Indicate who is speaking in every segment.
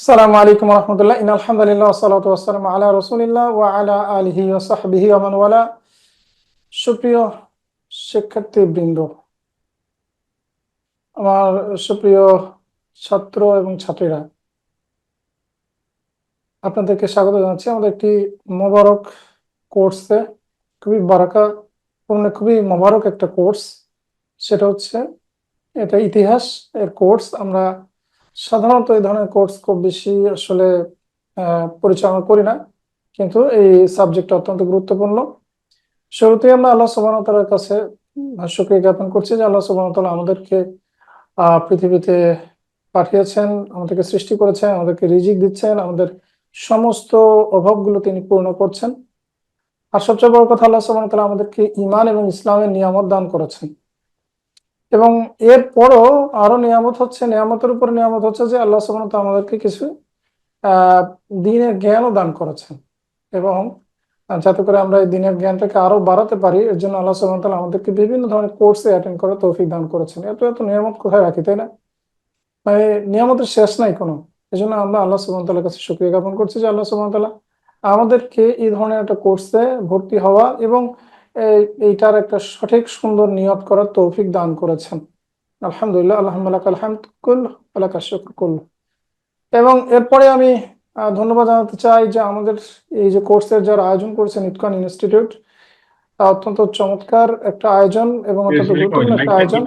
Speaker 1: আসসালামু আলাইকুম রহমতুল্লাহ ইন আলহামদুলিল্লাহ সালাতু ওয়াসসালাম আলা রসুলিল্লাহ ওয়া আলা আলিহি ওয়া সাহবিহি ওয়া মান ওয়ালা। সুপ্রিয় শিক্ষার্থী বৃন্দ আমার সুপ্রিয় ছাত্র এবং ছাত্রীরা, আপনাদেরকে স্বাগত জানাচ্ছি। আমাদের একটি মোবারক কোর্সে, খুবই বারাকা, পূর্ণ খুবই মোবারক একটা কোর্স। সেটা হচ্ছে, এটা ইতিহাস এর কোর্স। আমরা সাধারণত এই ধরনের কোর্স খুব বেশি আসলে পরিচালনা করি না। কিন্তু এই সাবজেক্টটা অত্যন্ত গুরুত্বপূর্ণ। শুরুতেই আমরা আল্লাহ তাআলার কাছে শুকরিয়া জ্ঞাপন করছি যে আল্লাহ তাআলা আমাদেরকে পৃথিবীতে পাঠিয়েছেন, আমাদেরকে সৃষ্টি করেছেন, আমাদেরকে রিজিক দিচ্ছেন, আমাদের সমস্ত অভাবগুলো তিনি পূর্ণ করছেন। আর সবচেয়ে বড় কথা আল্লাহ তাআলা আমাদেরকে ঈমান এবং ইসলামের নিয়ামত দান করেছেন। এবং এরপরও আরও নিয়ামত হচ্ছে, নিয়ামতের উপর নিয়ামত হচ্ছে যে আল্লাহ ওয়া আমাদেরকে কিছু দিনের জ্ঞানও দান করেছেন। এবং যাতে করে আমরা এই দিনের জ্ঞানটাকে আরও বাড়াতে পারি, এর জন্য আল্লাহ সুবহানাহু ওয়া তাআলা আমাদেরকে বিভিন্ন ধরনের কোর্সে অ্যাটেন্ড করে তৌফিক দান করেছেন। এত এত নিয়ামত কোথায় রাখি, তাই না? মানে নিয়ামতের শেষ নাই কোনো। এই জন্য আমরা আল্লাহ সুবহানাহু ওয়া কাছে শুকরিয়া জ্ঞাপন করছি যে আল্লাহ সুবহানাহু ওয়া তাআলা আমাদেরকে এই ধরনের একটা কোর্সে ভর্তি হওয়া এবং এইটার একটা সঠিক সুন্দর নিয়ত করার তৌফিক দান করেছেন। আলহামদুলিল্লাহ আলহামদুলিল্লাহ আলহামদ কুল আলাকা শুকর কুল। এবং এরপরে আমি ধন্যবাদ জানাতে চাই যে আমাদের এই যে কোর্সের যারা আয়োজন করেছেন ইটকন ইনস্টিটিউট অত্যন্ত চমৎকার একটা আয়োজন এবং অত্যন্ত গুরুত্বপূর্ণ একটা আয়োজন।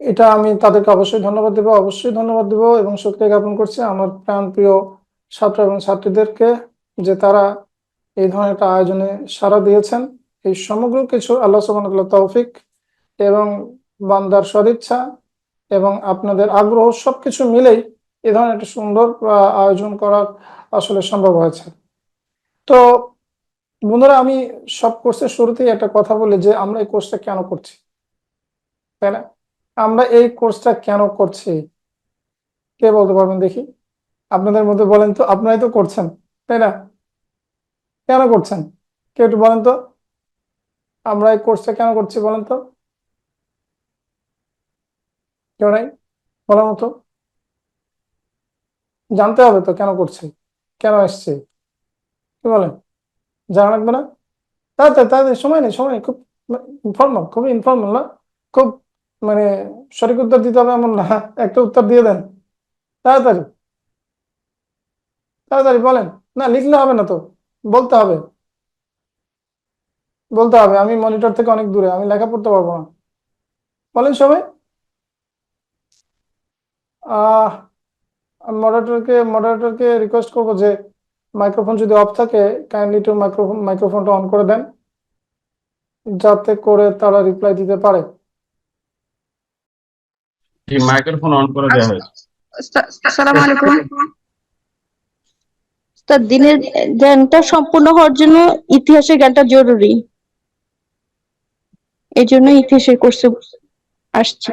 Speaker 1: এটা আমি তাদেরকে অবশ্যই ধন্যবাদ দেবো অবশ্যই ধন্যবাদ দেবো এবং শুকরিয়া জ্ঞাপন করছি আমার প্রাণ প্রিয় ছাত্র এবং ছাত্রীদেরকে যে তারা এই ধরনের একটা আয়োজনে সাড়া দিয়েছেন। এই সমগ্র কিছু আল্লাহ ওয়া তৌফিক এবং বান্দার সদিচ্ছা এবং আপনাদের আগ্রহ সবকিছু মিলেই এ ধরনের একটা সুন্দর আয়োজন করা আসলে সম্ভব হয়েছে। তো বন্ধুরা, আমি সব কোর্সের শুরুতেই একটা কথা বলি যে, আমরা এই কোর্সটা কেন করছি? তাই না? আমরা এই কোর্সটা কেন করছি? কে বলতে পারবেন দেখি? আপনাদের মধ্যে বলেন তো, আপনারাই তো করছেন, তাই না? কেন করছেন? কেউ একটু বলেন তো। আমরা এই কোর্সটা কেন করছি বলেন তো? কেউ নাই? বলার মতো? জানতে হবে তো কেন করছি? কেন এসছি? কি বলেন? জানা লাগবে না? তাড়াতাড়ি তাড়াতাড়ি সময় নেই সময় নেই, খুব ইনফর্মাল খুবই ইনফর্মাল না? খুব মানে সঠিক উত্তর দিতে হবে এমন না। একটা উত্তর দিয়ে দেন। তাড়াতাড়ি। তাড়াতাড়ি বলেন। না, লিখলে হবে না তো। বলতে হবে। বলতে হবে আমি মনিটর থেকে অনেক দূরে আমি লেখা পড়তে পারব না। বলেন সবাই। আহ মডারেটরকে মডারেটরকে রিকোয়েস্ট করব যে মাইক্রোফোন যদি অফ থাকে কাইন্ডলি একটু মাইক্রোফোন মাইক্রোফোনটা অন করে দেন যাতে করে তারা রিপ্লাই দিতে পারে।
Speaker 2: মাইক্রোফোন অন করে দেওয়া হয়েছে।
Speaker 3: আসসালামু আলাইকুম। স্যার দিনের জ্ঞানটা সম্পূর্ণ হওয়ার জন্য ইতিহাসের জ্ঞানটা জরুরি। এই জন্য ইতিহাসের কোর্সে আসছি।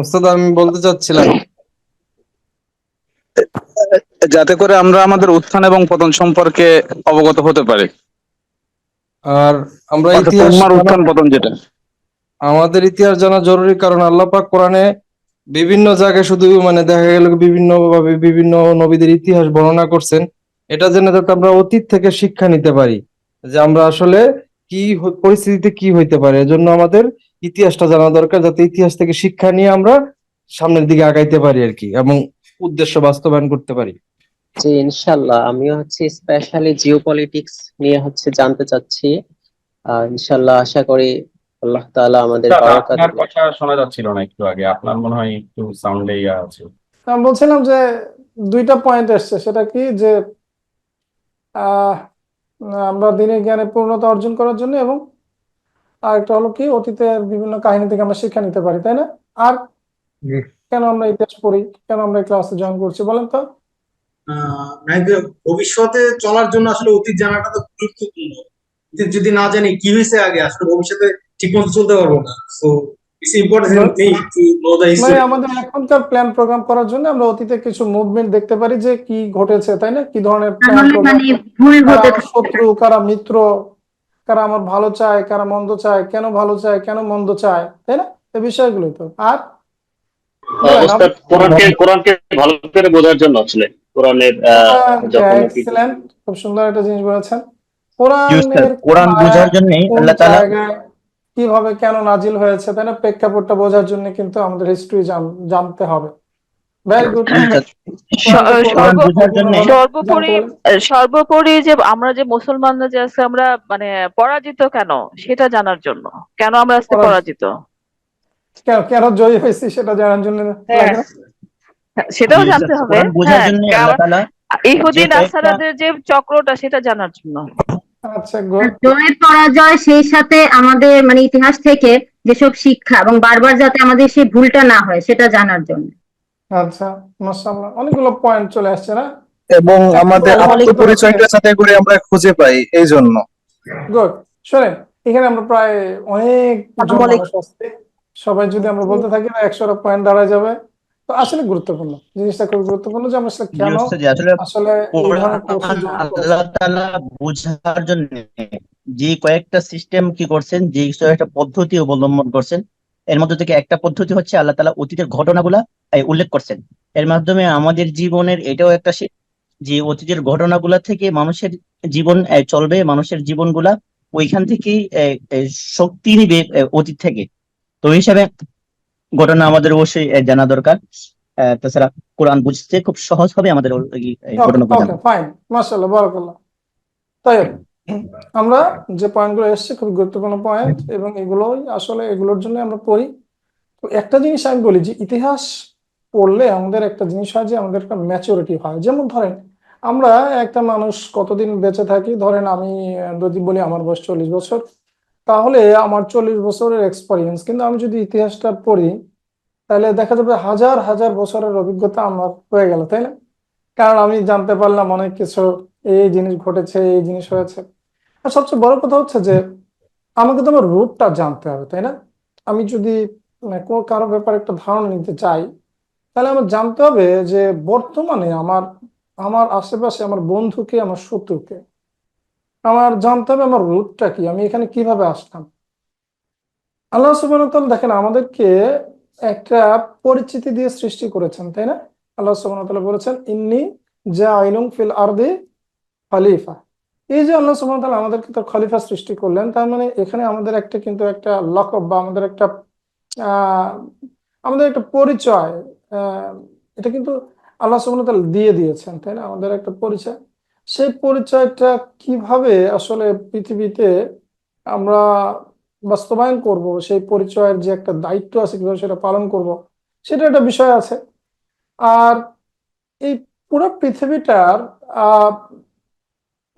Speaker 4: ওস্তাদ আমি বলতে চাচ্ছিলাম
Speaker 5: যাতে করে আমরা আমাদের উত্থান এবং পতন সম্পর্কে অবগত হতে পারি।
Speaker 4: আর আমরা ইতিহাস
Speaker 5: উত্থান পতন যেটা।
Speaker 4: আমাদের ইতিহাস জানা জরুরি কারণ আল্লাহ পাক কোরআনে বিভিন্ন জায়গায় শুধু মানে দেখা গেল বিভিন্ন ভাবে বিভিন্ন নবীদের ইতিহাস বর্ণনা করছেন। এটা জেনে যাতে আমরা অতীত থেকে শিক্ষা নিতে পারি যে আমরা আসলে কি পরিস্থিতিতে কি হইতে পারে। এজন্য আমাদের ইতিহাসটা জানা দরকার যাতে ইতিহাস থেকে শিক্ষা নিয়ে আমরা সামনের দিকে আগাইতে পারি আর কি এবং উদ্দেশ্য বাস্তবায়ন করতে পারি।
Speaker 6: জি ইনশাল্লাহ। আমিও হচ্ছে স্পেশালি জিওপলিটিক্স নিয়ে হচ্ছে জানতে চাচ্ছি। ইনশাল্লাহ আশা করি আল্লাহ তাআলা আমাদের
Speaker 2: আপনার কথা শোনা যাচ্ছিল না একটু আগে। আপনার মনে হয় একটু সাউন্ডে ইয়া আছে।
Speaker 1: আমি বলছিলাম যে দুইটা পয়েন্ট এসছে সেটা কি যে আমরা দিনের জ্ঞানে পূর্ণতা অর্জন করার জন্য এবং আরেকটা হলো কি অতীতের বিভিন্ন কাহিনী থেকে আমরা শিক্ষা নিতে পারি তাই না? আর কেন আমরা ইতিহাস পড়ি কেন আমরা ক্লাসে জয়েন করছি বলেন তো?
Speaker 7: মানে ভবিষ্যতে চলার জন্য আসলে অতীত জানাটা তো গুরুত্বপূর্ণ। যদি না জানি কি হয়েছে আগে? আসলে ভবিষ্যতে ঠিক মতো চলতে পারব না। So it's important thing to know the
Speaker 1: মানে আমাদের এখনকার প্ল্যান প্রোগ্রাম করার জন্য আমরা অতীতে কিছু মুভমেন্ট দেখতে পারি যে কি ঘটেছে তাই না? কি ধরনের প্ল্যান প্রোগ্রাম
Speaker 3: মানে ভুল
Speaker 1: কারা
Speaker 3: হতে
Speaker 1: শত্রু কারা মিত্র কারা আমার ভালো চায় কারা মন্দ চায় কেন ভালো চায় কেন মন্দ চায় তাই না? এই বিষয়গুলোই তো। আর
Speaker 8: কোরআনকে কোরআনকে ভালো করে বোঝার জন্য আসলে কোরআনের যখন আর কি-
Speaker 1: এক্সেলেন্ট খুব সুন্দর একটা জিনিস বলেছেন। কোরআনের
Speaker 9: কোরআন বোঝার জন্য আল্লাহ তাআলা
Speaker 1: জায়গায় কীভাবে কেন নাজিল হয়েছে তাই না? প্রেক্ষাপটটা বোঝার জন্য কিন্তু আমাদের হিস্ট্রি জানতে হবে। ভেরি গুড
Speaker 9: স- কোরআন বোঝার জন্যে-
Speaker 10: সর্বোপরি সর্বোপরি যে আমরা যে মুসলমানরা যে আছে আমরা মানে পরাজিত কেন? সেটা জানার জন্য। কেন আমরা আজকে
Speaker 1: পরাজিত। কেন কেন জয়ী হয়েছি সেটা জানার জন্য
Speaker 10: হ্যাঁ, সেটাও জানতে হবে। হ্যাঁ
Speaker 9: জন্য
Speaker 10: কারণ
Speaker 9: আল্লাহ তাআলা
Speaker 10: ইহুদি
Speaker 9: যে কয়েকটা-
Speaker 10: নাসারাদের যে চক্রটা সেটা জানার জন্য।
Speaker 1: আচ্ছা গুড
Speaker 11: পরাজয় সেই সাথে আমাদের মানে ইতিহাস থেকে যেসব শিক্ষা এবং বারবার যাতে আমাদের সেই ভুলটা না হয় সেটা জানার জন্য।
Speaker 1: আচ্ছা মাশাআল্লাহ। অনেকগুলো পয়েন্ট চলে আসছে না?
Speaker 5: এবং আমাদের আত্মপরিচয়টা যাতে করে আমরা খুঁজে পাই এই জন্য।
Speaker 1: গুড শোনেন এখানে আমরা প্রায় অনেক সবাই যদি আমরা বলতে থাকি না একশোটা পয়েন্ট দাঁড়ায় যাবে। তো আসলে গুরুত্বপূর্ণ। জিনিসটা খুব গুরুত্বপূর্ণ যে আমরা আসলে কেন
Speaker 9: আসলে আল্লাহ তাআলা বোঝার জন্য যে কয়েকটা সিস্টেম কি করছেন যে কয়েকটা পদ্ধতি অবলম্বন করছেন এর মধ্যে থেকে একটা পদ্ধতি হচ্ছে আল্লাহ তাআলা অতীতের ঘটনাগুলা উল্লেখ করছেন। এর মাধ্যমে আমাদের জীবনের এটাও একটা যে অতীতের ঘটনাগুলা থেকে মানুষের জীবন চলবে মানুষের জীবনগুলা ওইখান থেকেই শক্তি নিবে অতীত থেকে। তো হিসাবে ঘটনা আমাদের অবশ্যই জানা দরকার। তাছাড়া কোরআন বুঝতে খুব সহজ হবে আমাদের ওই- এই এই ঘটনা
Speaker 1: ফাইন মাশাআল্লাহ বারাকাল্লাহ। তাই আমরা যে পয়েন্টগুলো এসেছে খুব গুরুত্বপূর্ণ পয়েন্ট এবং এগুলোই আসলে এগুলোর জন্য আমরা পড়ি। তো একটা জিনিস আমি বলি যে ইতিহাস পড়লে আমাদের একটা জিনিস হয় যে আমাদের একটা ম্যাচুরিটি হয়। যেমন ধরেন আমরা একটা মানুষ কতদিন বেঁচে থাকি? ধরেন আমি যদি বলি আমার বয়স চল্লিশ বছর। তাহলে আমার চল্লিশ বছরের এক্সপিরিয়েন্স কিন্তু আমি যদি ইতিহাসটা পড়ি, তাহলে দেখা যাবে হাজার হাজার বছরের অভিজ্ঞতা আমার হয়ে গেল, তাই না? কারণ আমি জানতে পারলাম অনেক কিছু, এই জিনিস ঘটেছে, এই জিনিস হয়েছে। আর সবচেয়ে বড় কথা হচ্ছে যে, আমাকে তো আমার রুটটা জানতে হবে, তাই না? আমি যদি মানে কারও ব্যাপারে একটা ধারণা নিতে চাই, তাহলে আমার জানতে হবে যে বর্তমানে আমার আমার আশেপাশে আমার বন্ধুকে, আমার শত্রুকে আমার জানতে হবে আমার রুটটা কি? আমি এখানে কীভাবে আসলাম? আল্লাহ সুবহানাহু দেখেন, আমাদেরকে একটা পরিচিতি দিয়ে সৃষ্টি করেছেন, তাই না? আল্লাহ সুবহানাহু বলেছেন, ইন্নি জাইলুম ফিল আরদি খালিফা। এই যে আল্লাহ সুবহানাহু আমাদেরকে তো খলিফা সৃষ্টি করলেন, তার মানে এখানে আমাদের একটা কিন্তু একটা লকব বা আমাদের একটা আমাদের একটা পরিচয় এটা কিন্তু আল্লাহ সুবহানাহু দিয়ে দিয়েছেন, তাই না? আমাদের একটা পরিচয়। সেই পরিচয়টা কীভাবে আসলে পৃথিবীতে আমরা বাস্তবায়ন করব, সেই পরিচয়ের যে একটা দায়িত্ব আছে কীভাবে সেটা পালন করব, সেটা একটা বিষয় আছে। আর এই পুরো পৃথিবীটার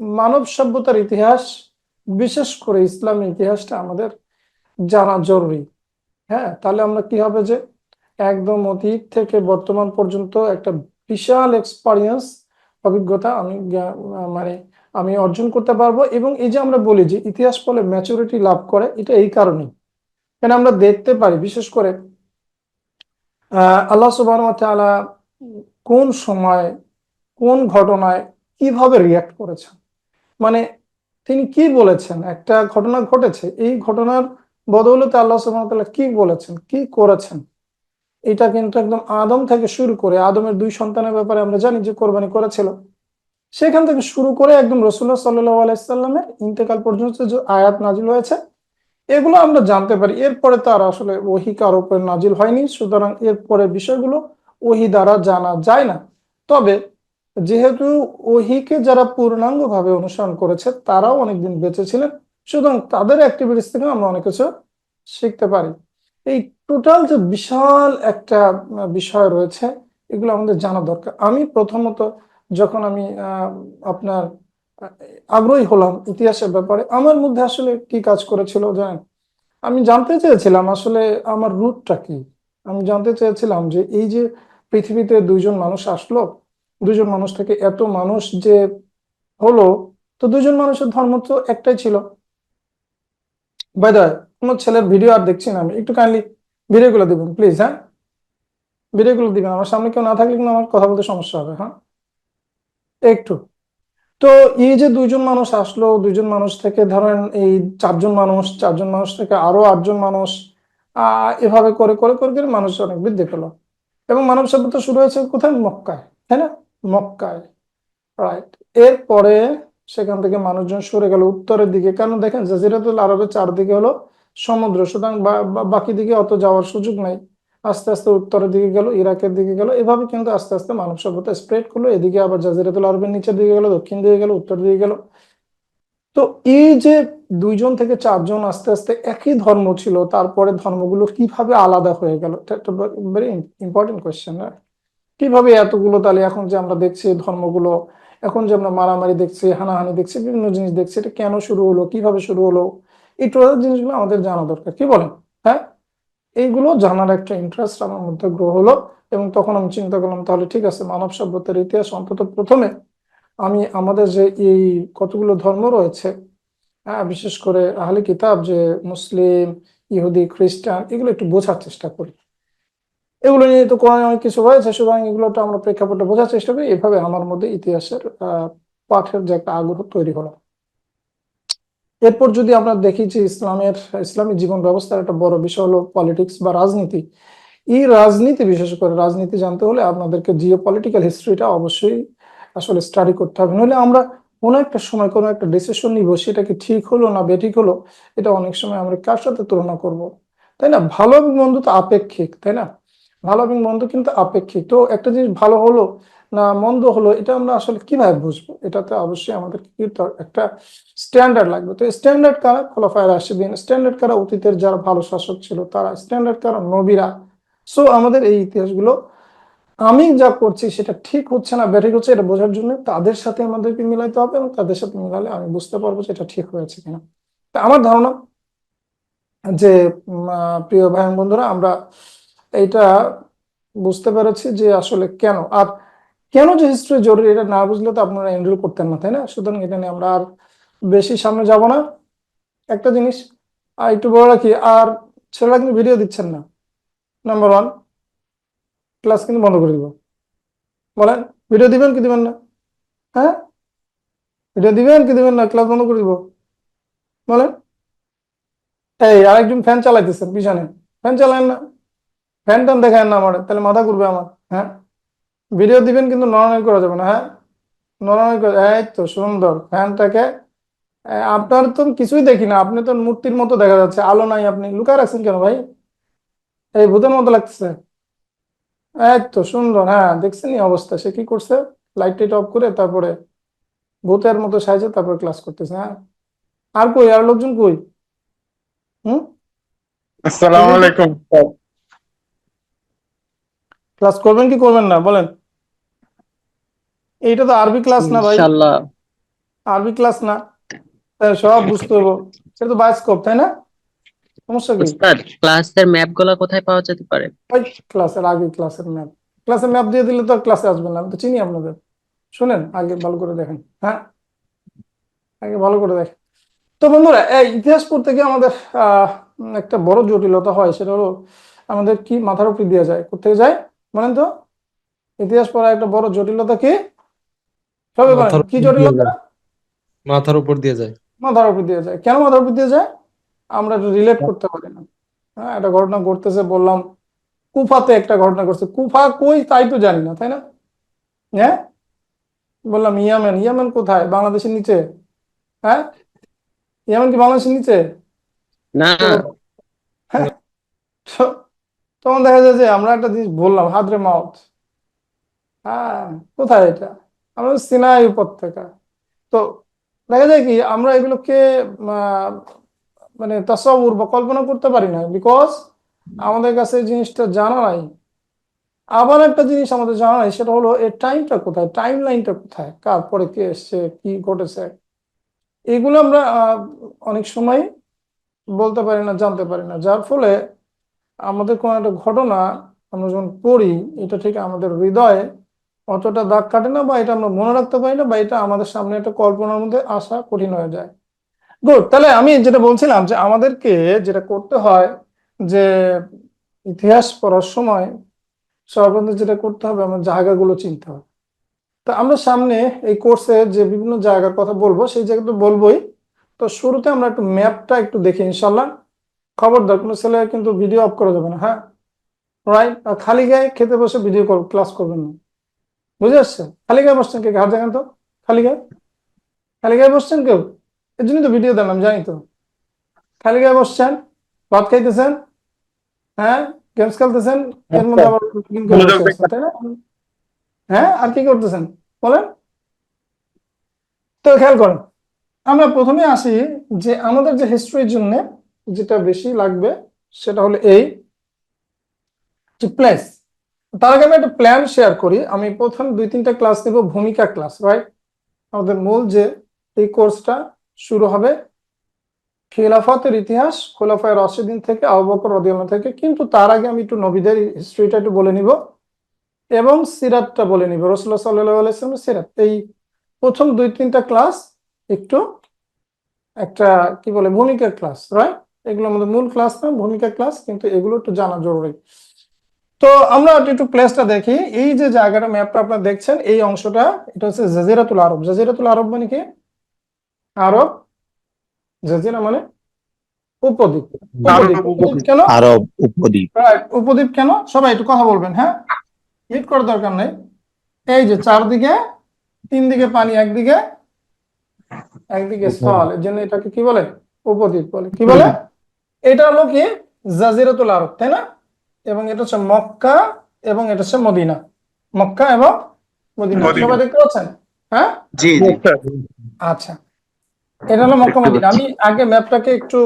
Speaker 1: মানব সভ্যতার ইতিহাস, বিশেষ করে ইসলামী ইতিহাসটা আমাদের জানা জরুরি। হ্যাঁ তাহলে আমরা কি হবে যে, একদম অতীত থেকে বর্তমান পর্যন্ত একটা বিশাল এক্সপিরিয়েন্স অভিজ্ঞতা আমি মানে আমি অর্জন করতে পারব এবং এই যে আমরা বলি যে ইতিহাস ফলে ম্যাচুরিটি লাভ করে, এটা এই কারণেই। কেন আমরা দেখতে পারি, বিশেষ করে আল্লাহ ওয়া কোন সময় কোন ঘটনায় কীভাবে রিয়াক্ট করেছেন? মানে তিনি কি বলেছেন? একটা ঘটনা ঘটেছে, এই ঘটনার বদৌলতে আল্লাহ ওয়া কি বলেছেন? কি করেছেন? এটা কিন্তু একদম আদম থেকে শুরু করে, আদমের দুই সন্তানের ব্যাপারে আমরা জানি যে কোরবানি করেছিল। সেখান থেকে শুরু করে একদম রসুল্লাহ সাল্লাহ আলাইসাল্লামের ইন্তেকাল পর্যন্ত যে আয়াত নাজিল হয়েছে, এগুলো আমরা জানতে পারি। এরপরে তার আসলে ওহি কারও উপরে নাজিল হয়নি, সুতরাং এরপরে বিষয়গুলো ওহি দ্বারা জানা যায় না। তবে যেহেতু ওহিকে যারা পূর্ণাঙ্গভাবে অনুসরণ করেছে, তারাও অনেকদিন বেঁচে ছিলেন, সুতরাং তাদের অ্যাক্টিভিটিস থেকে আমরা অনেক কিছু শিখতে পারি। এই টোটাল যে বিশাল একটা বিষয় রয়েছে, এগুলো আমাদের জানা দরকার। আমি প্রথমত যখন আমি আপনার আগ্রহী হলাম ইতিহাসের ব্যাপারে, আমার মধ্যে আসলে কি কাজ করেছিল জানেন? আমি জানতে চেয়েছিলাম আসলে আমার রুটটা কি। আমি জানতে চেয়েছিলাম যে এই যে পৃথিবীতে দুইজন মানুষ আসলো দুজন মানুষ থেকে এত মানুষ যে হলো, তো দুজন মানুষের ধর্ম তো একটাই ছিল। বাই কোনো ছেলের ভিডিও আর দেখছি না আমি। একটু কাইন্ডলি ভিডিওগুলো দিবেন প্লিজ হ্যাঁ? ভিডিওগুলো দিবেন। আমার সামনে কেউ না থাকলে কিন্তু আমার কথা বলতে সমস্যা হবে হ্যাঁ? একটু। তো এই যে দুইজন মানুষ আসলো, দুইজন মানুষ থেকে ধরেন এই চারজন মানুষ চারজন মানুষ থেকে আরও আটজন মানুষ এভাবে করে করে করে করে মানুষ অনেক বৃদ্ধি পেল। এবং মানব সভ্যতা শুরু হয়েছে কোথায়? মক্কায়, তাই না? মক্কায় রাইট এরপরে সেখান থেকে মানুষজন সরে গেল উত্তরের দিকে। কারণ দেখেন জাজিরাতুল আরবের চারদিকে হলো সমুদ্র সুতরাং বাকি দিকে অত যাওয়ার সুযোগ নাই। আস্তে আস্তে উত্তরের দিকে গেল, ইরাকের দিকে গেল, এভাবে কিন্তু আস্তে আস্তে মানব সভ্যতা স্প্রেড করল। এদিকে আবার জাজিরাতুল আরবের নিচের দিকে গেল, দক্ষিণ দিকে গেল, উত্তর দিকে গেল। তো এই যে দুইজন থেকে চারজন আস্তে আস্তে একই ধর্ম ছিল, তারপরে ধর্মগুলো কীভাবে আলাদা হয়ে গেল? ভেরি ইম্পর্টেন্ট কোয়েশ্চেন কীভাবে এতগুলো তাহলে এখন যে আমরা দেখছি ধর্মগুলো, এখন যে আমরা মারামারি দেখছি, হানাহানি দেখছি, বিভিন্ন জিনিস দেখছি, এটা কেন শুরু হলো, কীভাবে শুরু হলো? এই টোটাল জিনিসগুলো আমাদের জানা দরকার। কি বলেন? হ্যাঁ? এইগুলো জানার একটা ইন্টারেস্ট আমার মধ্যে গ্রো হলো এবং তখন আমি চিন্তা করলাম, তাহলে ঠিক আছে, মানব সভ্যতার ইতিহাস অন্তত প্রথমে আমি আমাদের যে এই কতগুলো ধর্ম রয়েছে হ্যাঁ বিশেষ করে আহলে কিতাব যে মুসলিম, ইহুদি, খ্রিস্টান, এগুলো একটু বোঝার চেষ্টা করি। এগুলো নিয়ে তো কোরআনে অনেক কিছু রয়েছে সুতরাং এগুলোটা আমরা প্রেক্ষাপটে বোঝার চেষ্টা করি। এভাবে আমার মধ্যে ইতিহাসের পাঠের যে একটা আগ্রহ তৈরি হলো। এরপর যদি আমরা দেখি যে ইসলামের, ইসলামী জীবন ব্যবস্থার একটা বড় বিষয় হলো পলিটিক্স বা রাজনীতি। এই রাজনীতি, বিশেষ করে রাজনীতি জানতে হলে আপনাদেরকে জিও পলিটিক্যাল হিস্ট্রিটা অবশ্যই আসলে স্টাডি করতে হবে। নইলে আমরা কোনো একটা সময় কোনো একটা ডিসিশন নিব, সেটা কি ঠিক হলো না বেঠিক হলো, এটা অনেক সময় আমরা কার সাথে তুলনা করব? তাই না? ভালো এবং মন্দ তো আপেক্ষিক, তাই না? ভালো এবং মন্দ কিন্তু আপেক্ষিক। তো একটা জিনিস ভালো হলো না, মন্দ হলো, এটা আমরা আসলে কীভাবে বুঝব? এটাতে অবশ্যই আমাদের একটা স্ট্যান্ডার্ড লাগবে। তো স্ট্যান্ডার্ড কারা? খোলাফায়ে রাশিদিন। স্ট্যান্ডার্ড কারা? অতীতের যারা ভালো শাসক ছিল, তারা। স্ট্যান্ডার্ড কারা? নবীরা। সো আমাদের এই ইতিহাসগুলো, আমি যা করছি সেটা ঠিক হচ্ছে না, ব্যাঠিক হচ্ছে, এটা বোঝার জন্য তাদের সাথে আমাদেরকে মিলাইতে হবে এবং তাদের সাথে মিলালে আমি বুঝতে পারব যে এটা ঠিক হয়েছে কিনা। তা আমার ধারণা যে প্রিয় ভাই বন্ধুরা, আমরা এটা বুঝতে পেরেছি যে আসলে কেন। আর কেন যে হিস্ট্রি জরুরি এটা না বুঝলে তো আপনারা এনরোল করতেন না, তাই না? সুতরাং এটা নিয়ে আমরা আর বেশি সামনে যাব না। একটা জিনিস, আর একটু বলে রাখি, আর ছেলেরা কিন্তু ভিডিও দিচ্ছেন না। নাম্বার ওয়ান ক্লাস কিন্তু বন্ধ করে দিব। বলেন ভিডিও দিবেন কি দিবেন না? হ্যাঁ? ভিডিও দিবেন কি দিবেন না? ক্লাস বন্ধ করে দিব। বলেন। এই, আরেকজন ফ্যান চালাইতেছেন পিছনে ফ্যান চালায়েন না। ফ্যান টান দেখায় না আমার, তাহলে মাথা করবে আমার হ্যাঁ? ভিডিও দিবেন কিন্তু নরমাল করা যাবে না হ্যাঁ? নরমাল করে এই তো সুন্দর, ফ্যানটাকে। আপনার তো কিছুই দেখি না, আপনি তো মূর্তির মতো দেখা যাচ্ছে, আলো নাই আপনি। লুকায় রাখছেন কেন ভাই? এই ভূতের মতো লাগতেছে। এই তো সুন্দর হ্যাঁ দেখছেন এই অবস্থা। সে কি করছে? লাইট টাইট অফ করে তারপরে ভূতের মতো সাইজে তারপরে ক্লাস করতেছে হ্যাঁ? আর কই? আর লোকজন কই? হুম?
Speaker 2: আসসালামু আলাইকুম
Speaker 1: ক্লাস করবেন কি করবেন না? বলেন। এইটা তো আরবি ক্লাস না ভাই। আরবি ক্লাস না। সব বুঝতে হব সেটা তো বায়োস্কোপ তাই না? সমস্যা কি?
Speaker 6: ক্লাসের ম্যাপগুলা কোথায় পাওয়া যেতে পারে?
Speaker 1: ক্লাসের আগে ক্লাসের ম্যাপ ক্লাসের ম্যাপ দিয়ে দিলে তো ক্লাসে আসবেন না। আমি তো চিনি আপনাদের। শুনেন আগে ভালো করে দেখেন। হ্যাঁ? আগে ভালো করে দেখেন। তো বন্ধুরা এই ইতিহাস পড়তে গিয়ে আমাদের আহ একটা বড় জটিলতা হয়। সেটা হলো আমাদের কি মাথার উপর দিয়ে যায়? কোথায় যায়? বলেন তো? ইতিহাস পড়া একটা বড় জটিলতা কি? সবাই বলেন কি জটিলতা?
Speaker 4: মাথার উপর দিয়ে যায়।
Speaker 1: মাথার উপর দিয়ে যায়। কেন মাথার উপর দিয়ে যায়? আমরা রিলেট করতে পারি না। হ্যাঁ একটা ঘটনা ঘটতেছে বললাম কুফাতে একটা ঘটনা ঘটছে। কুফা কই তাই তো জানি না তাই না? হ্যাঁ? বললাম ইয়ামেন। ইয়ামেন কোথায়? বাংলাদেশের নিচে? হ্যাঁ? ইয়ামেন কি বাংলাদেশের নিচে?
Speaker 6: না।
Speaker 1: হ্যাঁ? তখন দেখা যায় যে আমরা একটা জিনিস বললাম হাদরে মাউথ। হ্যাঁ কোথায় এটা? আমরা সিনাই উপত্যকা। তো দেখা যায় কি, আমরা এগুলোকে মানে তাসাউর বা কল্পনা করতে পারি না। বিকজ আমাদের কাছে জিনিসটা জানা নাই। আবার একটা জিনিস আমাদের জানা নাই, সেটা হলো এর টাইমটা কোথায়? টাইম লাইনটা কোথায়? কার পরে কে এসছে? কি ঘটেছে? এগুলো আমরা অনেক সময় বলতে পারি না, জানতে পারি না। যার ফলে আমাদের কোনো একটা ঘটনা আমরা যখন পড়ি, এটা ঠিক আমাদের হৃদয়ে অতটা দাগ কাটে না বা এটা আমরা মনে রাখতে পারি না বা এটা আমাদের সামনে একটা কল্পনার মধ্যে আসা কঠিন হয়ে যায়। গুড তাহলে আমি যেটা বলছিলাম যে আমাদেরকে যেটা করতে হয় যে ইতিহাস পড়ার সময় সর্বপ্রথম যেটা করতে হবে, আমার জায়গাগুলো চিনতে হবে। তো আমরা সামনে এই কোর্সে যে বিভিন্ন জায়গার কথা বলব, সেই জায়গা তো বলবোই। তো শুরুতে আমরা একটু ম্যাপটা একটু দেখি ইনশাল্লাহ। খবরদার কোনো ছেলে কিন্তু ভিডিও অফ করা যাবে না হ্যাঁ? রাইট আর খালি গায়ে খেতে বসে ভিডিও কল ক্লাস করবেন না। বুঝে আসছে? খালি গায়ে বসছেন কে হাত দেখেন তো। খালি গায়ে? খালি গায়ে বসছেন কেউ? এর জন্যই তো ভিডিও দিলাম জানি তো। খালি গায়ে বসছেন? ভাত খাইতেছেন? হ্যাঁ? গেমস খেলতেছেন? এর মধ্যে আবার তাই না? হ্যাঁ? আর কি করতেছেন? বলেন। তো খেয়াল করেন আমরা প্রথমে আসি যে আমাদের যে হিস্ট্রির জন্য যেটা বেশি লাগবে সেটা হলো এই প্লেস। তার আগে আমি একটা প্ল্যান শেয়ার করি। আমি প্রথম দুই তিনটা ক্লাস নেব ভূমিকা ক্লাস রাইট আমাদের মূল যে এই কোর্সটা শুরু হবে খিলাফতের ইতিহাস, খোলাফায় রশিদিন থেকে, আবু বকর রাদিয়াল্লাহু থেকে, কিন্তু তার আগে আমি একটু নবীদের হিস্ট্রিটা একটু বলে নিব এবং সিরাতটা বলে নিব। রসুল্লাহ সাল্লাহ আলাইসলামের সিরাত। এই প্রথম দুই তিনটা ক্লাস একটু একটা, কি বলে, ভূমিকা ক্লাস রাইট এগুলো আমাদের মূল ক্লাস না ভূমিকা ক্লাস কিন্তু এগুলো একটু জানা জরুরি। তো আমরা একটু প্লেসটা দেখি। এই যে জায়গাটা ম্যাপটা আপনারা দেখছেন এই অংশটা এটা হচ্ছে জাজিরাতুল আরব। জাজিরাতুল আরব মানে কি? আরব। জাজিরা মানে উপদ্বীপ। কেন?
Speaker 12: আরব উপদ্বীপ।
Speaker 1: উপদ্বীপ কেন? সবাই একটু কথা বলবেন হ্যাঁ? মিট করার দরকার নেই। এই যে চারদিকে তিন দিকে পানি একদিকে একদিকে স্থল এর জন্য এটাকে কি বলে? উপদ্বীপ বলে। কি বলে? এটা হলো কি? জাজিরাতুল আরব তাই না? এবং এটা হচ্ছে মক্কা এবং এটা হচ্ছে মদিনা। মক্কা এবং মদিনা। সবাই দেখতে পাচ্ছেন? হ্যাঁ?
Speaker 5: জি জি।
Speaker 1: আচ্ছা। এটা হলো মক্কা মদিনা। আমি আগে ম্যাপটাকে একটু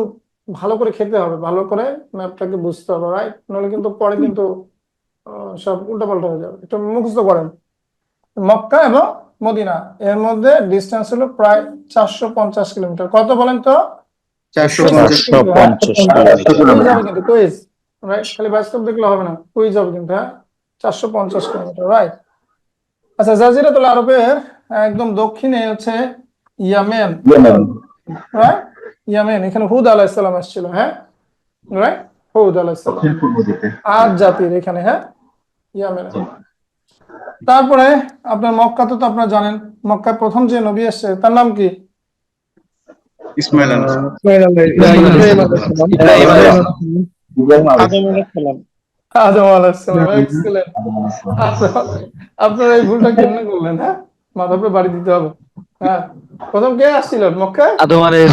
Speaker 1: ভালো করে খেতে হবে। ভালো করে ম্যাপটাকে বুঝতে হবে রাইট নাহলে কিন্তু পরে কিন্তু আহ, সব উল্টাপাল্টা হয়ে যাবে। একটু মুখস্থ করেন। মক্কা এবং মদিনা। এর মধ্যে ডিস্টেন্স হলো প্রায় চারশো পঞ্চাশ কিলোমিটার। কত বলেন তো?
Speaker 12: চারশো পঞ্চাশ।
Speaker 1: কুইজ হবে কিন্তু কুইজ রাইট খালি বাস্তব দেখলে হবে না। কুইজ হবে কিন্তু হ্যাঁ? চারশো পঞ্চাশ কিলোমিটার রাইট আচ্ছা জাজিরাতুল আরবের একদম দক্ষিণে হচ্ছে ইয়ামেন। রাইট ইয়ামেন এখানে হুদ আলাইসাল্লাম আসছিল হ্যাঁ? রাইট হুদ আজ জাতির এখানে হ্যাঁ? ইয়ামেন। তারপরে আপনার মক্কা তো আপনারা জানেন মক্কায় প্রথম যে নবী এসছে তার নাম কি?
Speaker 5: ইসমাইল
Speaker 1: আদম আলাইসাল্লাম এক্সেলেন্ট আপনারা এই ভুলটা কেমনে করলেন হ্যাঁ? উপরে বাড়ি দিতে হবে। হ্যাঁ? প্রথম কে আসছিল?
Speaker 12: আদম
Speaker 1: রাইট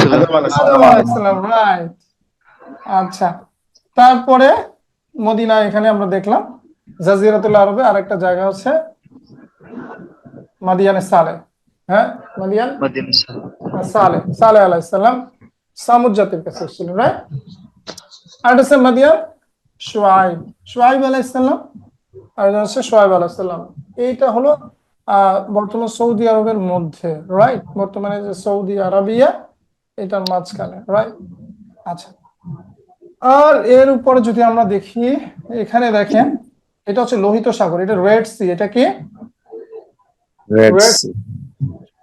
Speaker 1: আচ্ছা। তারপরে মদিনা এখানে আমরা দেখলাম জাজিরাতুল আরবে আরেকটা জায়গা হচ্ছে মাদিয়ানে সালে। হ্যাঁ মাদিয়ান সালে সালে আলাইসাল্লাম সামুদ জাতির কাছে এসেছিলেন রাইট আর হচ্ছে মাদিয়ান সোয়াইব সোয়াইব আলাইসাল্লাম আর হচ্ছে সোয়াইব আলাইসাল্লাম এইটা হলো বর্তমান সৌদি আরবের মধ্যে রাইট বর্তমানে যে সৌদি আরবিয়া এটার মাঝখানে রাইট আচ্ছা। আর এর উপরে যদি আমরা দেখি এখানে দেখেন এটা হচ্ছে লোহিত সাগর এটা রেড সি এটা কি?
Speaker 12: রেড
Speaker 1: Red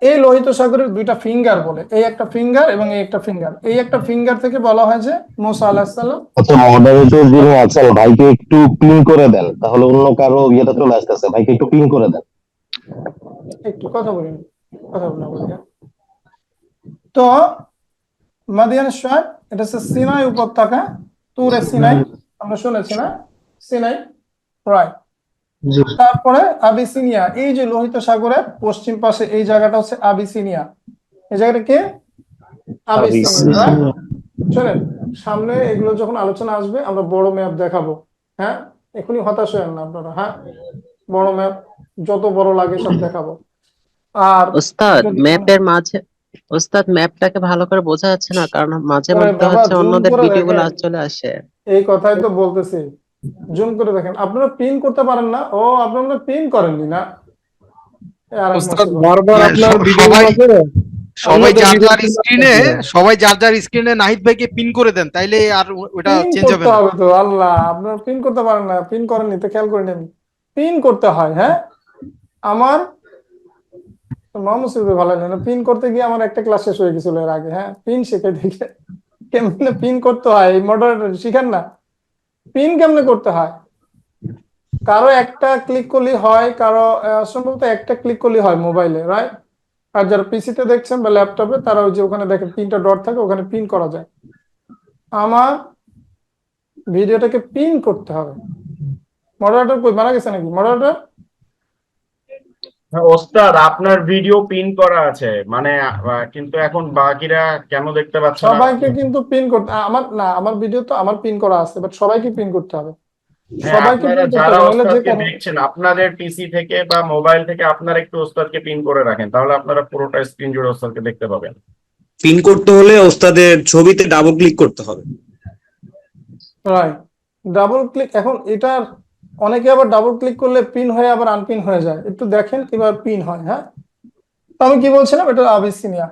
Speaker 1: এই লোহিত সাগরের দুইটা ফিঙ্গার বলে এই একটা ফিঙ্গার এবং এই একটা ফিঙ্গার এই একটা ফিঙ্গার থেকে বলা হয় যে মোসা আলাহিসাল্লাম
Speaker 12: আচ্ছা মডারেটর যিনি আছেন ভাইকে একটু পিন করে দেন তাহলে অন্য কারও ইয়েটা চলে আসতেছে ভাইকে একটু পিন করে দেন।
Speaker 1: একটু কথা বলি কথা বলি। তো মাদিয়ান সোয়াব এটা হচ্ছে সিনাই উপত্যকা তুরে সিনাই আমরা শুনেছি না? সিনাই রাইট তারপরে আবিসিনিয়া এই যে লোহিত সাগরের পশ্চিম পাশে এই জায়গাটা হচ্ছে আবিসিনিয়া। এই জায়গাটা কি? আবিসিনিয়া। শোনেন সামনে এগুলো যখন আলোচনা আসবে আমরা বড় ম্যাপ দেখাবো। হ্যাঁ? এখনই হতাশ হয়েন না আপনারা হ্যাঁ? বড় ম্যাপ যত বড় লাগে সব দেখাবো। আর
Speaker 6: ওস্তাদ ম্যাপের মাঝে ওস্তাদ ম্যাপটাকে ভালো করে বোঝা যাচ্ছে না কারণ মাঝে মধ্যে হচ্ছে অন্যদের
Speaker 1: করে
Speaker 6: ভিডিও গুলো চলে আসে।
Speaker 1: এই কথাই তো বলতেছি। জুম করে দেখেন। আপনারা পিন করতে পারেন না। ও আপনারা পিন করেননি না।
Speaker 4: ভিডিও
Speaker 13: সবাই- যার যার স্ক্রিনে সবাই যার যার স্ক্রিনে নাহিদ ভাইকে পিন করে দেন তাইলে আর ওটা চেঞ্জ হবে না।
Speaker 1: তো আল্লাহ। আপনারা পিন করতে পারেন না। পিন করেননি তো খেয়াল করেন আমি পিন করতে হয় হ্যাঁ? আমার মোহাম্মদ সিদ্দিক ভালো না। পিন করতে গিয়ে আমার একটা ক্লাস শেষ হয়ে গেছিল এর আগে হ্যাঁ? পিন শিখে দেখে। কেমনে পিন করতে হয়? এই মডারেটর শিখেন না? পিন কেমনে করতে হয়? কারও একটা ক্লিক করলে হয়, কারও সম্ভবত একটা ক্লিক করলে হয় মোবাইলে রাইট আর যারা পিসিতে দেখছেন বা ল্যাপটপে তারা ওই যে ওখানে দেখেন তিনটা ডট থাকে, ওখানে পিন করা যায়। আমার ভিডিওটাকে পিন করতে হবে। মডারেটর কই? মারা গেছে নাকি? মডারেটর
Speaker 2: ওস্তাদ আপনার ভিডিও পিন করা আছে। মানে আহ, কিন্তু এখন বাকিরা কেন দেখতে পাচ্ছে না?
Speaker 1: সবাইকে কিন্তু পিন করতে আমার না আমার ভিডিও তো আমার পিন করা আছে বাট সবাইকে পিন করতে হবে।
Speaker 2: হ্যাঁ যারা দেখছেন আপনাদের পিসি থেকে বা মোবাইল থেকে আপনারা একটু ওস্তাদকে পিন করে রাখেন তাহলে আপনারা পুরোটা স্ক্রিন জুড়ে ওস্তাদকে দেখতে পাবেন।
Speaker 5: পিন করতে হলে ওস্তাদের ছবিতে ডাবল ক্লিক করতে হবে।
Speaker 1: রাইট ডাবল ক্লিক এখন এটার অনেকে আবার ডাবল ক্লিক করলে পিন হয়ে আবার আনপিন হয়ে যায়। একটু দেখেন কীভাবে পিন হয় হ্যাঁ? তো আমি কি বলছিলাম? এটা আবিসিনিয়া।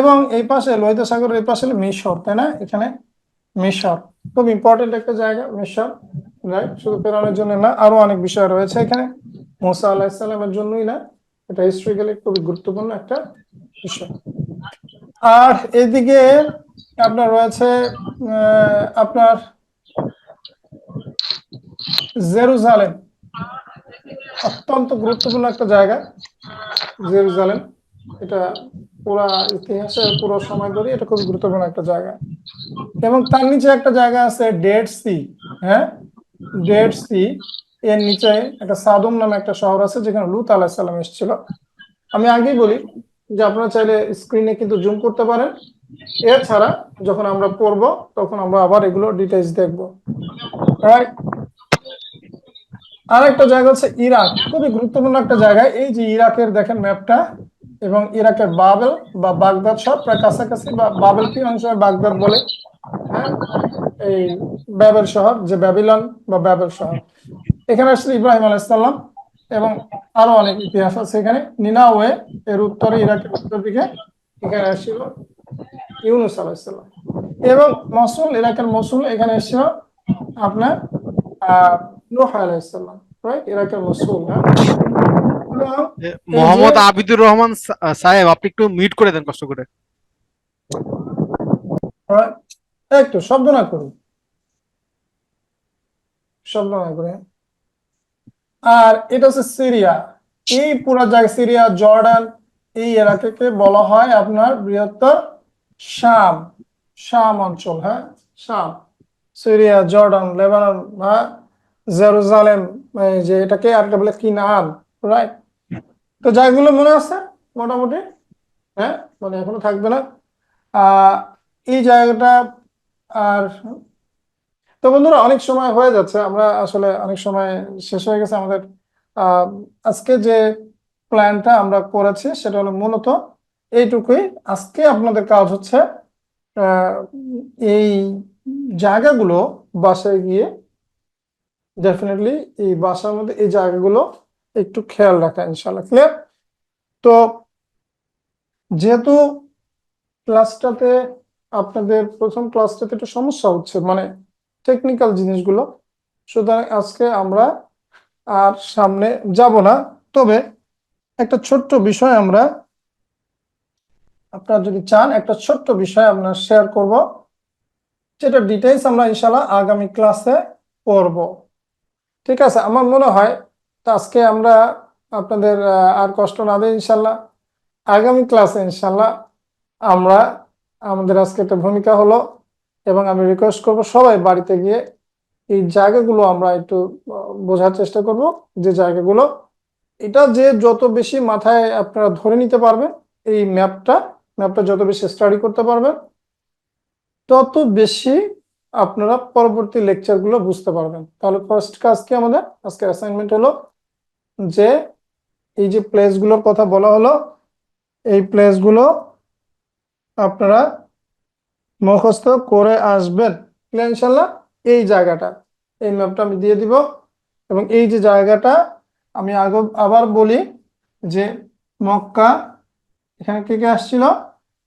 Speaker 1: এবং এই পাশে, লোহিত সাগরের এই পাশে মিশর, তাই না? এখানে মিশর। খুব ইম্পর্টেন্ট একটা জায়গা, মিশর। রাইট শুধু ফেরানোর জন্য না, আরও অনেক বিষয় রয়েছে এখানে। মুসা আলাহিসাল্লামের জন্যই না, এটা হিস্ট্রিক্যালি খুবই গুরুত্বপূর্ণ একটা বিষয়। আর এইদিকে আপনার রয়েছে আপনার জেরুজালেম। অত্যন্ত গুরুত্বপূর্ণ একটা জায়গা, জেরুজালেম। এটা পুরা ইতিহাসে, পুরো সময় ধরে এটা খুব গুরুত্বপূর্ণ একটা জায়গা। এবং তার নিচে একটা জায়গা আছে ডেড সি হ্যাঁ? ডেড সি, এর নিচে একটা সাদম নামে একটা শহর আছে, যেখানে লুত আলাহিসাল্লাম এসেছিল। আমি আগেই বলি যে আপনারা চাইলে স্ক্রিনে কিন্তু জুম করতে পারেন। এছাড়া যখন আমরা পড়ব, তখন আমরা আবার এগুলো ডিটেলস দেখব। রাইট আর একটা জায়গা হচ্ছে ইরাক। খুবই গুরুত্বপূর্ণ একটা জায়গা। এই যে ইরাকের দেখেন ম্যাপটা এবং ইরাকের বাবেল বা বাগদাদ সব প্রায় কাছাকাছি বা বাবেল কি অনেক সময় বাগদাদ বলে। হ্যাঁ? এই ব্যাবেল শহর, যে ব্যাবিলন বা ব্যাবেল শহর। এখানে আসলে ইব্রাহিম আলাইসাল্লাম এবং আরও অনেক ইতিহাস আছে এখানে। নিনাওয়ে এর উত্তরে, ইরাকের উত্তর দিকে এখানে আসছিল ইউনুস আলাইসাল্লাম এবং মসুল, ইরাকের মসুল এখানে এসেছিল আপনার, আহ নূহ আলাইসাল্লাম রাইট ইরাকের মসুল হ্যাঁ? এবং
Speaker 13: এ,
Speaker 1: এই যে-
Speaker 13: মোহাম্মদ আবিদুর রহমান সাহেব আপনি একটু করে দেন কষ্ট করে।
Speaker 1: একটু শব্দ না করুন। শব্দ না করে আর এটা হচ্ছে সিরিয়া। এই পুরো জায়গা সিরিয়া জর্ডান এই এলাকাকে বলা হয় আপনার বৃহত্তর শাম শাম অঞ্চল হ্যাঁ? শাম। সিরিয়া জর্ডান লেবানন হ্যাঁ? জেরুজালেম যে এটাকে আরেকটা বলে কিনান রাইট তো জায়গাগুলো মনে আছে? মোটামুটি হ্যাঁ? মানে এখনও থাকবে না। এই জায়গাটা আর তো বন্ধুরা, অনেক সময় হয়ে যাচ্ছে। আমরা আসলে অনেক সময় শেষ হয়ে গেছে আমাদের আজকে যে প্ল্যানটা আমরা করেছি, সেটা হলো মূলত এইটুকুই। আজকে আপনাদের কাজ হচ্ছে এই জায়গাগুলো বাসায় গিয়ে ডেফিনেটলি এই বাসার মধ্যে এই জায়গাগুলো একটু খেয়াল রাখা ইনশাল্লাহ ক্লিয়ার তো যেহেতু ক্লাসটাতে আপনাদের প্রথম ক্লাসটাতে একটু সমস্যা হচ্ছে মানে টেকনিক্যাল জিনিসগুলো, সুতরাং আজকে আমরা আর সামনে যাব না। তবে একটা ছোট্ট বিষয় আমরা আপনারা যদি চান, একটা ছোট্ট বিষয় আমরা শেয়ার করব, যেটা ডিটেলস আমরা ইনশাল্লাহ আগামী ক্লাসে পড়ব। ঠিক আছে, আমার মনে হয় তো আজকে আমরা আপনাদের আর কষ্ট না দেয় ইনশাল্লাহ। আগামী ক্লাসে ইনশাল্লাহ আমরা আমাদের আজকে একটা ভূমিকা হলো এবং আমি রিকোয়েস্ট করব সবাই বাড়িতে গিয়ে এই জায়গাগুলো আমরা একটু বোঝার চেষ্টা করব যে জায়গাগুলো, এটা যে যত বেশি মাথায় আপনারা ধরে নিতে পারবেন এই ম্যাপটা ম্যাপটা যত বেশি স্টাডি করতে পারবেন, তত বেশি আপনারা পরবর্তী লেকচারগুলো বুঝতে পারবেন। তাহলে ফার্স্ট কাজ কি আমাদের? আজকে অ্যাসাইনমেন্ট হলো যে এই যে প্লেসগুলোর কথা বলা হলো, এই প্লেসগুলো আপনারা মুখস্থ করে আসবেন। ক্লিয়ার ইনশাল্লাহ এই জায়গাটা, এই ম্যাপটা আমি দিয়ে দিব এবং এই যে জায়গাটা আমি আগে আবার বলি যে মক্কা, এখানে কে কে আসছিল?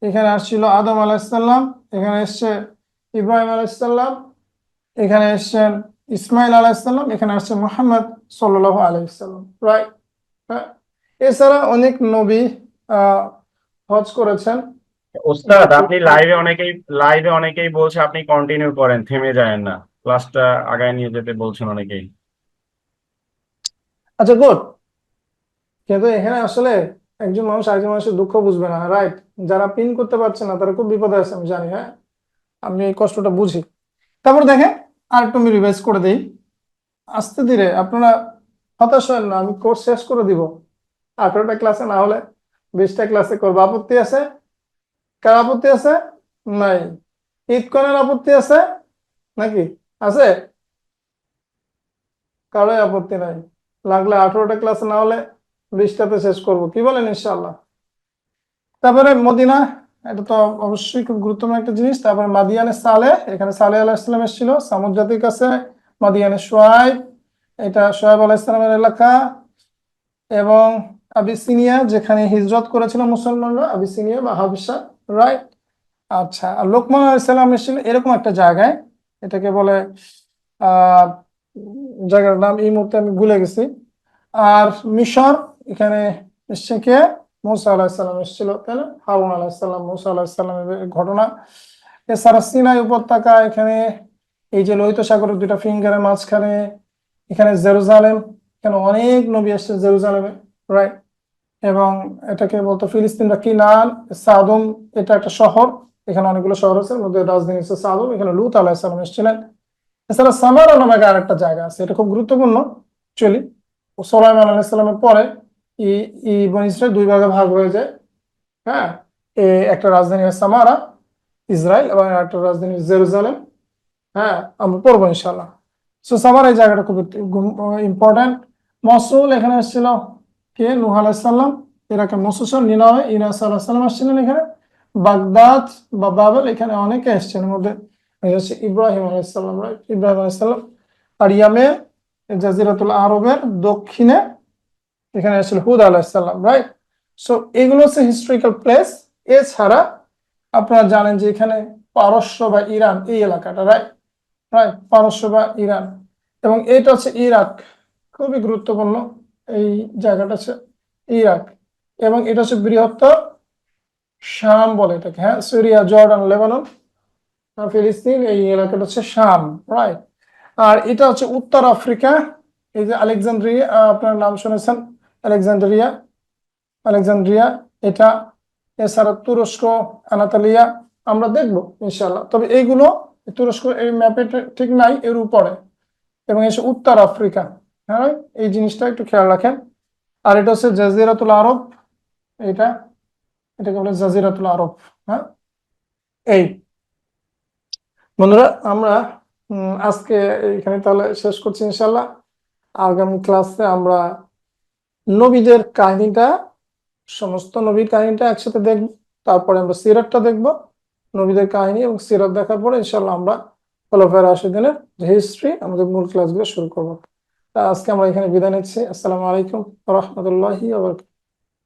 Speaker 1: এখানে আসছিল আদম আলাইসাল্লাম এখানে এসছে ইব্রাহিম আলাইসাল্লাম এখানে এসছেন ইসমাইল আলাইসাল্লাম এখানে আসছেন মোহাম্মদ সাল্লাহ আলাইসাল্লাম রাইট এছাড়া অনেক নবী হজ করেছেন।
Speaker 2: ওস্তাদ আপনি লাইভে অনেকেই লাইভে অনেকেই বলছে আপনি কন্টিনিউ করেন থেমে যায় না। ক্লাসটা আগায় নিয়ে যেতে বলছেন অনেকেই।
Speaker 1: আচ্ছা গুড কিন্তু এখানে আসলে একজন মানুষ আরেকজন মানুষের দুঃখ বুঝবে না রাইট যারা পিন করতে পারছে না তারা খুব বিপদে আছে আমি জানি হ্যাঁ? আমি এই কষ্টটা বুঝি। তারপর দেখেন আর একটু আমি রিভাইজ করে দিই। আস্তে ধীরে, আপনারা হতাশ হবেন না, আমি কোর্স শেষ করে দিব। আঠারোটা ক্লাসে না হলে বিশটা ক্লাসে করব। আপত্তি আছে? কার আপত্তি আছে? নাই। ঈদকনের আপত্তি আছে? নাকি? আছে? কারোই আপত্তি নাই। লাগলে আঠারোটা ক্লাস না হলে বিশটাতে শেষ করব। কি বলেন ইনশাআল্লাহ? তারপরে মদিনা এটা তো অবশ্যই খুব গুরুত্বপূর্ণ একটা জিনিস। তারপরে মাদিয়ানে সালে, এখানে সালে আলাহ ইসলাম এসেছিল, সামুদ জাতির কাছে, মাদিয়ানে সোয়াইব, এটা সোয়াইব আলাহ ইসলামের এলাকা। এবং আবিসিনিয়া, যেখানে হিজরত করেছিল মুসলমানরা, আবিসিনিয়া বা হাবিসা রাইট আচ্ছা আর লোকমান আলাইহিস সালাম এসেছিল এরকম একটা জায়গায়, এটাকে বলে জায়গার নাম এই মুহূর্তে আমি ভুলে গেছি। আর মিশর, এখানে এসছে কে? মুসা আলাহিসাল্লাম এসেছিল তাই না হারুন আলাহিসাল্লাম মুসা আলাহিসাল্লামের ঘটনা। এছাড়া সিনাই উপত্যকা, এখানে এই যে লোহিত সাগরের দুইটা ফিঙ্গারের মাঝখানে, এখানে জেরুজালেম, এখানে অনেক নবী এসছে জেরুজালেমে রাইট এবং এটাকে বলতো ফিলিস্তিনরা কিনান, সাদম, এটা একটা শহর, এখানে অনেকগুলো শহর আছে মধ্যে রাজধানী হচ্ছে সাদম, এখানে লুত আলাহিসাল্লাম এসেছিলেন। এছাড়া সামারা নামে আর একটা জায়গা আছে, এটা খুব গুরুত্বপূর্ণ চলি সোলাইমান আলাইসাল্লামের পরে ই ই ইসরায়েল দুই ভাগে ভাগ হয়ে যায়। হ্যাঁ? এ, একটা রাজধানী হয় সামারা, ইসরায়েল, এবং একটা রাজধানী জেরুজালেম। হ্যাঁ? আমরা পড়ব ইনশাল্লাহ সো সামার এই জায়গাটা খুব ইম্পর্টেন্ট মসুল এখানে এসেছিল কে? নুহ আলাইসাল্লাম ইরাকে মসুসর নিনাওয়ে ইনাস আলাহিসাল্লাম আসছিলেন এখানে। বাগদাদ বা বাবেল এখানে অনেকে এসছেন। মধ্যে হচ্ছে ইব্রাহিম আলাইসাল্লাম রাইট ইব্রাহিম আলাইসাল্লাম আর ইয়ামে, জাজিরাতুল আরবের দক্ষিণে এখানে আসলে হুদ আলাইসাল্লাম রাইট সো এগুলো হচ্ছে হিস্টোরিক্যাল প্লেস এছাড়া আপনারা জানেন যে এখানে পারস্য বা ইরান, এই এলাকাটা রাইট রাইট পারস্য বা ইরান। এবং এটা হচ্ছে ইরাক। খুবই গুরুত্বপূর্ণ এই জায়গাটা হচ্ছে ইরাক। এবং এটা হচ্ছে বৃহত্তর শাম বলে এটাকে হ্যাঁ? সিরিয়া, জর্ডান, লেবানন ফিলিস্তিন, এই এলাকাটা হচ্ছে শাম রাইট আর এটা হচ্ছে উত্তর আফ্রিকা। এই যে আলেকজান্দ্রিয়া, আপনার নাম শুনেছেন? আলেকজান্দ্রিয়া আলেকজান্ড্রিয়া এটা এছাড়া তুরস্ক, আনাতালিয়া, আমরা দেখব ইনশাল্লাহ তবে এইগুলো তুরস্ক এই ম্যাপে ঠিক নাই, এর উপরে। এবং এসে উত্তর আফ্রিকা। হ্যাঁ এই জিনিসটা একটু খেয়াল রাখেন। আর এটা হচ্ছে জাজিরাতুল আরব। এটা এটাকে বলে জাজিরাতুল আরব। হ্যাঁ এই। বন্ধুরা, আমরা আজকে এখানে তাহলে শেষ করছি ইনশাল্লাহ আগামী ক্লাসে আমরা নবীদের কাহিনীটা, সমস্ত নবীর কাহিনীটা একসাথে দেখব, তারপরে আমরা সিরাতটা দেখব, নবীদের কাহিনী এবং সিরাত দেখার পরে ইনশাল্লাহ আমরা খোলাফায়ে রাশিদিনের হিস্ট্রি, আমাদের মূল ক্লাসগুলো শুরু করব। তা আজকে আমরা এখানে বিদায় নিচ্ছি। আসসালামু আলাইকুম রহমতুল্লাহি